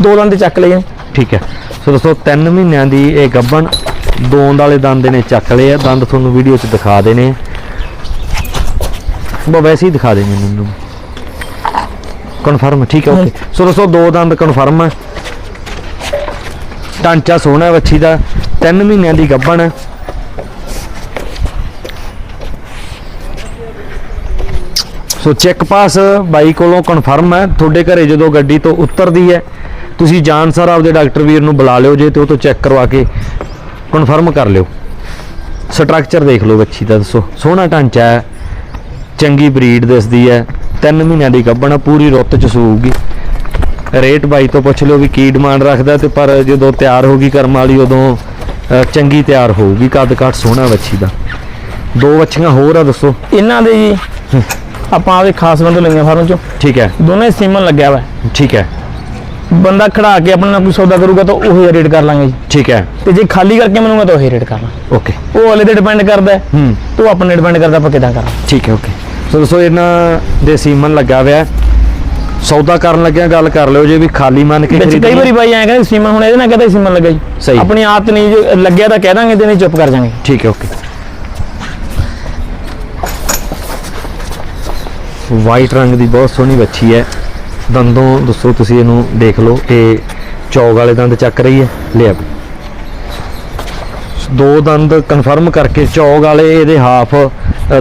ਦੋ ਦੰਦ ਚੱਕ ਲਏ ਠੀਕ ਹੈ। ਸੋ ਦੋਸਤੋ 3 ਮਹੀਨਿਆਂ ਦੀ ਇਹ ਗੱਬਣ ਦੋਂਦ ਵਾਲੇ ਦੰਦ ਨੇ ਚੱਕ ਲਏ ਆ। ਦੰਦ ਤੁਹਾਨੂੰ ਵੀਡੀਓ 'ਚ ਦਿਖਾ ਦੇਣੇ ਆ। ਵੈਸੇ ਹੀ ਦਿਖਾ ਦੇ ਮੈਨੂੰ। ਕਨਫਰਮ ਠੀਕ ਹੈ ਓਕੇ ਸੋ ਦੋਸਤੋ ਦੋ ਦੰਦ ਕਨਫਰਮ ਹੈ ਢਾਂਚਾ ਸੋਹਣਾ ਵੱਛੀ ਦਾ। 3 ਮਹੀਨਿਆਂ ਦੀ ਗੱਬਣ। ਸੋ ਚੈੱਕ ਪਾਸ ਬਾਈ ਕੋਲੋਂ ਕਨਫਰਮ ਹੈ ਤੁਹਾਡੇ ਘਰੇ ਜਦੋਂ ਗੱਡੀ ਤੋਂ ਉਤਰਦੀ ਹੈ ਤੁਸੀਂ ਜਾਣ ਸਾਰ ਆਪਦੇ ਡਾਕਟਰ ਵੀਰ ਨੂੰ ਬੁਲਾ ਲਿਓ ਜੇ ਤੇ ਉਹ ਤੋਂ ਚੈੱਕ ਕਰਵਾ ਕੇ ਕਨਫਰਮ ਕਰ ਲਿਓ। ਸਟਰਕਚਰ ਦੇਖ ਲਓ ਬੱਚੀ ਦਾ ਦੱਸੋ। ਸੋਹਣਾ ਢਾਂਚਾ ਹੈ। ਚੰਗੀ ਬਰੀਡ ਦਿਸਦੀ ਹੈ। 3 ਮਹੀਨਿਆਂ ਦੀ ਗੱਭਣ ਪੂਰੀ ਰੁੱਤ ਚ ਸੂਊਗੀ। ਰੇਟ ਬਾਈ ਤੋਂ ਪੁੱਛ ਲਿਓ ਵੀ ਕੀ ਡਿਮਾਂਡ ਰੱਖਦਾ ਤੇ ਪਰ ਜਦੋਂ ਤਿਆਰ ਹੋਗੀ ਕਰਮ ਵਾਲੀ ਉਦੋਂ ਚੰਗੀ ਤਿਆਰ ਹੋਊਗੀ। ਕੱਦ ਕਾਠ ਸੋਹਣਾ ਬੱਚੀ ਦਾ। ਦੋ ਬੱਚੀਆਂ ਹੋਰ ਆ ਦੱਸੋ। ਇਹਨਾਂ ਦੇ ਜੀ ਆਪਾਂ ਆਪਦੇ ਖਾਸ ਬੰਦੇ ਲਈਆਂ ਫਾਰਮ ਚੋਂ। ਠੀਕ ਹੈ। ਦੋਨੇ ਸੀਮਨ ਲੱਗਿਆ ਵਾ ਠੀਕ ਹੈ। ਬੰਦਾ ਖੜਾ ਕੇ ਆਪਣਾ ਕੋਈ ਸੌਦਾ ਕਰੂਗਾ ਤਾਂ ਉਹ ਰੇਟ ਕਰ ਲਾਂਗੇ ਜੀ। ਠੀਕ ਹੈ। ਤੇ ਜੇ ਖਾਲੀ ਕਰਕੇ ਮੰਨੂਗਾ ਤਾਂ ਉਹ ਰੇਟ ਕਰਨਾ ਓਕੇ। ਉਹ ਵਾਲੇ ਤੇ ਡਿਪੈਂਡ ਕਰਦਾ ਹੈ। ਹੂੰ। ਤੇ ਆਪਣੇ ਡਿਪੈਂਡ ਕਰਦਾ ਆਪਾਂ ਕਿਦਾਂ ਕਰਾਂ ਠੀਕ ਹੈ ਓਕੇ। ਸੋ ਦੋਸਤੋ ਇਹਨਾਂ ਦੇ ਸੀਮਨ ਲੱਗਾ ਹੋਇਆ ਹੈ। ਸੌਦਾ ਕਰਨ ਲੱਗਿਆ ਗੱਲ ਕਰ ਲਿਓ ਜੇ ਵੀ ਖਾਲੀ ਮੰਨ ਕੇ ਵਿੱਚ ਕਈ ਖਰੀਦਣੀ ਵਾਰੀ ਬਾਈ ਐਂ ਕਹਿੰਦੇ ਸੀਮਨ ਹੁਣ ਇਹਦੇ ਨਾਲ ਕਹਿੰਦਾ ਸੀਮਨ ਲੱਗਾ ਜੀ। ਸਹੀ। ਆਪਣੀ ਆਦਤ ਨਹੀਂ ਜੇ ਲੱਗਿਆ ਤਾਂ ਕਹਿ ਦਾਂਗੇ ਤੇ ਨਹੀਂ ਚੁੱਪ ਕਰ ਜਾਾਂਗੇ। ਠੀਕ ਹੈ ਓਕੇ। ਵਾਈਟ ਰੰਗ ਦੀ ਬਹੁਤ ਸੋਹਣੀ ਬੱਚੀ ਹੈ। ਦੰਦੋਂ ਦੱਸੋ ਤੁਸੀਂ ਇਹਨੂੰ ਦੇਖ ਲਓ ਇਹ ਚੌਗ ਵਾਲੇ ਦੰਦ ਚੱਕ ਰਹੀ ਹੈ। ਲਿਆ ਦੋ ਦੰਦ ਕਨਫਰਮ ਕਰਕੇ ਚੌਗ ਵਾਲੇ ਇਹਦੇ ਹਾਫ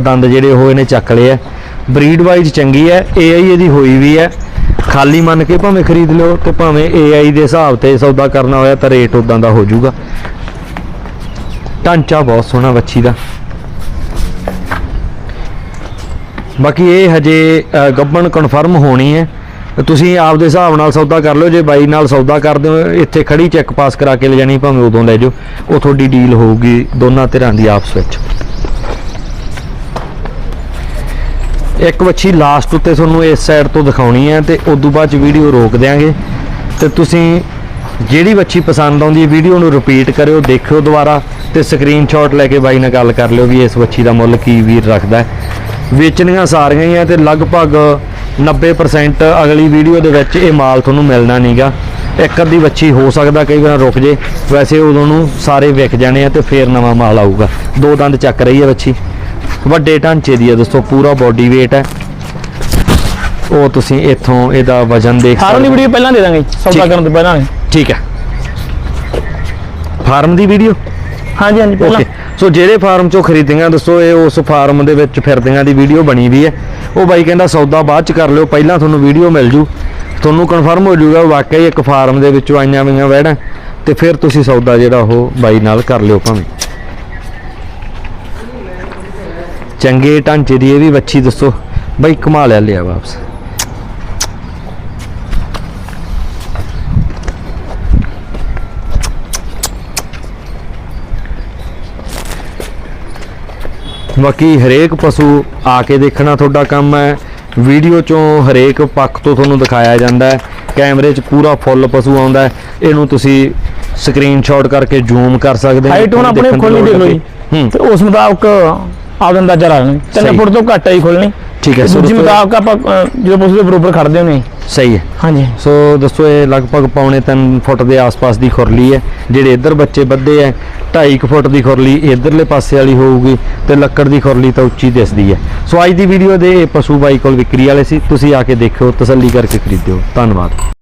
ਦੰਦ ਜਿਹੜੇ ਉਹ ਇਹਨੇ ਚੱਕ ਲਏ ਆ ਬਰੀਡ ਵਾਈਜ਼ ਚੰਗੀ ਹੈ ਏਆਈ ਇਹਦੀ ਹੋਈ ਵੀ ਹੈ। ਖਾਲੀ ਮੰਨ ਕੇ ਭਾਵੇਂ ਖਰੀਦ ਲਿਓ ਤੇ ਭਾਵੇਂ ਏਆਈ ਦੇ ਹਿਸਾਬ ਤੇ ਸੌਦਾ ਕਰਨਾ ਹੋਇਆ ਤਾਂ ਰੇਟ ਉਦਾਂ ਦਾ ਹੋ ਜਾਊਗਾ। ਢਾਂਚਾ ਬਹੁਤ ਸੋਹਣਾ ਵੱਛੀ ਦਾ। ਬਾਕੀ ਇਹ ਹਜੇ ਅ, ਗੱਭਣ ਕਨਫਰਮ ਹੋਣੀ ਹੈ। ਤੇ ਤੁਸੀਂ ਆਪਦੇ ਹਿਸਾਬ ਨਾਲ ਸੌਦਾ ਕਰ ਲਿਓ, ਜੇ ਬਾਈ ਨਾਲ ਸੌਦਾ ਕਰਦੇ ਹੋ, ਇੱਥੇ ਖੜੀ ਚੈੱਕ ਪਾਸ ਕਰਾ ਕੇ ਲੈ ਜਾਣੀ, ਭਾਵੇਂ ਉਦੋਂ ਲੈ ਜਾਓ। ਉਹ ਤੁਹਾਡੀ ਡੀਲ ਹੋਊਗੀ ਦੋਨਾਂ ਧਿਰਾਂ ਦੀ ਆਪਸ ਵਿੱਚ। ਇੱਕ ਵੱਛੀ ਲਾਸਟ ਉੱਤੇ ਤੁਹਾਨੂੰ ਇਸ ਸਾਈਡ ਤੋਂ ਦਿਖਾਉਣੀ ਹੈ ਤੇ ਉਦੋਂ ਬਾਅਦ ਚ ਵੀਡੀਓ ਰੋਕ ਦਿਆਂਗੇ। ਤੇ ਤੁਸੀਂ ਜਿਹੜੀ ਵੱਛੀ ਪਸੰਦ ਆਉਂਦੀ ਹੈ ਵੀਡੀਓ ਨੂੰ ਰਿਪੀਟ ਕਰਿਓ, ਦੇਖਿਓ ਦੁਬਾਰਾ ਤੇ ਸਕਰੀਨਸ਼ਾਟ ਲੈ ਕੇ ਬਾਈ ਨਾਲ ਗੱਲ ਕਰ ਲਿਓ ਵੀ ਇਸ ਵੱਛੀ ਦਾ ਮੁੱਲ ਕੀ ਵੀਰ ਰੱਖਦਾ ਵੇਚਣੀਆਂ ਸਾਰੀਆਂ ਹੀ ਆ ਤੇ ਲਗਭਗ 90% ਅਗਲੀ ਵੀਡੀਓ ਦੇ ਵਿੱਚ ਇਹ ਮਾਲ ਤੁਹਾਨੂੰ ਮਿਲਣਾ ਨਹੀਂਗਾ ਇੱਕ ਅੱਧੀ ਵੱਛੀ ਹੋ ਸਕਦਾ ਕਈ ਵਾਰ ਰੁਕ ਜੇ। ਵੈਸੇ ਉਦੋਂ ਨੂੰ ਸਾਰੇ ਵਿਕ ਜਾਣੇ ਆ ਤੇ ਫੇਰ ਨਵਾਂ ਮਾਲ ਆਊਗਾ। ਦੋ ਦੰਦ ਚੱਕ ਰਹੀ ਹੈ ਵੱਛੀ। ਵੱਡੇ ਢਾਂਚੇ ਦੀ ਹੈ ਦੋਸਤੋ ਪੂਰਾ ਬਾਡੀ weight ਹੈ ਉਹ ਤੁਸੀਂ ਇੱਥੋਂ ਇਹਦਾ ਵਜਨ ਦੇਖ ਫਾਰਮ ਦੀ। ਵੀਡੀਓ ਪਹਿਲਾਂ ਦੇ ਦਾਂਗੇ ਸੌਦਾ। ਕਰਨ ਤੋਂ ਪਹਿਲਾਂ ਠੀਕ ਹੈ। ਫਾਰਮ ਦੀ ਵੀਡੀਓ ਹਾਂਜੀ ਹਾਂਜੀ, ਪਹਿਲਾਂ ਓਕੇ ਸੋ ਜਿਹੜੇ ਫਾਰਮ ਚੋਂ ਖਰੀਦੀਆਂ, ਦੱਸੋ ਇਹ ਉਸ ਫਾਰਮ ਦੇ ਵਿੱਚ ਫਿਰਦੀਆਂ ਦੀ ਵੀਡੀਓ ਬਣੀ ਵੀ ਹੈ। ਉਹ ਬਾਈ ਕਹਿੰਦਾ ਸੌਦਾ ਬਾਅਦ ਚ ਕਰ ਲਿਓ, ਪਹਿਲਾਂ ਤੁਹਾਨੂੰ ਵੀਡੀਓ ਮਿਲ ਜੂ। ਤੁਹਾਨੂੰ ਕਨਫਰਮ ਹੋ ਜਾਊਗਾ, ਵਾਕਈ ਇੱਕ ਫਾਰਮ ਦੇ ਵਿੱਚੋਂ ਆਈਆਂ ਹੋਈਆਂ ਵੈੜਾਂ ਤੇ ਫਿਰ ਤੁਸੀਂ ਸੌਦਾ ਜਿਹੜਾ ਉਹ ਬਾਈ ਨਾਲ ਕਰ ਲਿਓ ਭਾਵੇਂ। ਚੰਗੇ ਢਾਂਚੇ ਦੀ ਇਹ ਵੀ ਵੱਛੀ ਦੱਸੋ। ਬਾਈ ਕਮਾ ਲਿਆ ਲਿਆ ਵਾਪਸ। ਬਾਕੀ ਹਰੇਕ ਪਸ਼ੂ ਆ ਕੇ ਦੇਖਣਾ ਤੁਹਾਡਾ ਕੰਮ ਹੈ। ਵੀਡੀਓ ਚੋਂ ਹਰੇਕ ਪੱਖ ਤੋਂ ਤੁਹਾਨੂੰ ਦਿਖਾਇਆ ਜਾਂਦਾ ਹੈ। ਕੈਮਰੇ 'ਚ ਪੂਰਾ ਫੁੱਲ ਪਸ਼ੂ ਆਉਂਦਾ ਹੈ। ਇਹਨੂੰ ਤੁਸੀਂ ਸਕਰੀਨਸ਼ਾਟ ਕਰਕੇ ਜ਼ੂਮ ਕਰ ਸਕਦੇ ਹੋ। ਹਾਈਟ ਹੁਣ ਆਪਣੇ ਦੀ ਖੋਲਣੀ ਦੇਖ ਲਓ ਜੀ। ਤੇ ਉਸ ਮੁਤਾਬਕ ਆਪਦਾ ਅੰਦਾਜ਼ਾ ਲਾ ਲੈਣਾ। ਸਹੀ। ਤਿੰਨ ਫੁੱਟ ਤੋਂ ਘੱਟ ਹੀ ਖੋਲਣੀ ਠੀਕ ਹੈ ਦੂਜੀ ਮੁਤਾਬਕ ਆਪਾਂ ਜਦੋਂ ਪੁੱਛਦੇ ਬਰੋਬਰ ਖੜਦੇ ਹੁੰਦੇ ਸਹੀ ਹੈ। ਹਾਂਜੀ। ਸੋ ਦੱਸੋ ਇਹ ਲਗਭਗ ਪੌਣੇ 3 ਫੁੱਟ ਦੇ ਆਸ-ਪਾਸ ਦੀ ਖੁਰਲੀ ਹੈ। ਜਿਹੜੇ ਇੱਧਰ ਬੱਚੇ ਬੱਦੇ ਹੈ 2.5 ਫੁੱਟ ਦੀ ਖੁਰਲੀ ਇਧਰਲੇ ਪਾਸੇ ਵਾਲੀ ਹੋਊਗੀ ਤੇ ਲੱਕੜ ਦੀ ਖੁਰਲੀ ਤਾਂ ਉੱਚੀ ਦਿਸਦੀ ਹੈ। ਸੋ ਅੱਜ ਦੀ ਵੀਡੀਓ ਦੇ ਇਹ ਪਸ਼ੂ ਬਾਈ ਕੋਲ ਵਿਕਰੀ ਵਾਲੇ ਸੀ। ਤੁਸੀਂ ਆ ਕੇ ਦੇਖਿਓ ਤਸੱਲੀ ਕਰਕੇ ਖਰੀਦਿਓ। ਧੰਨਵਾਦ।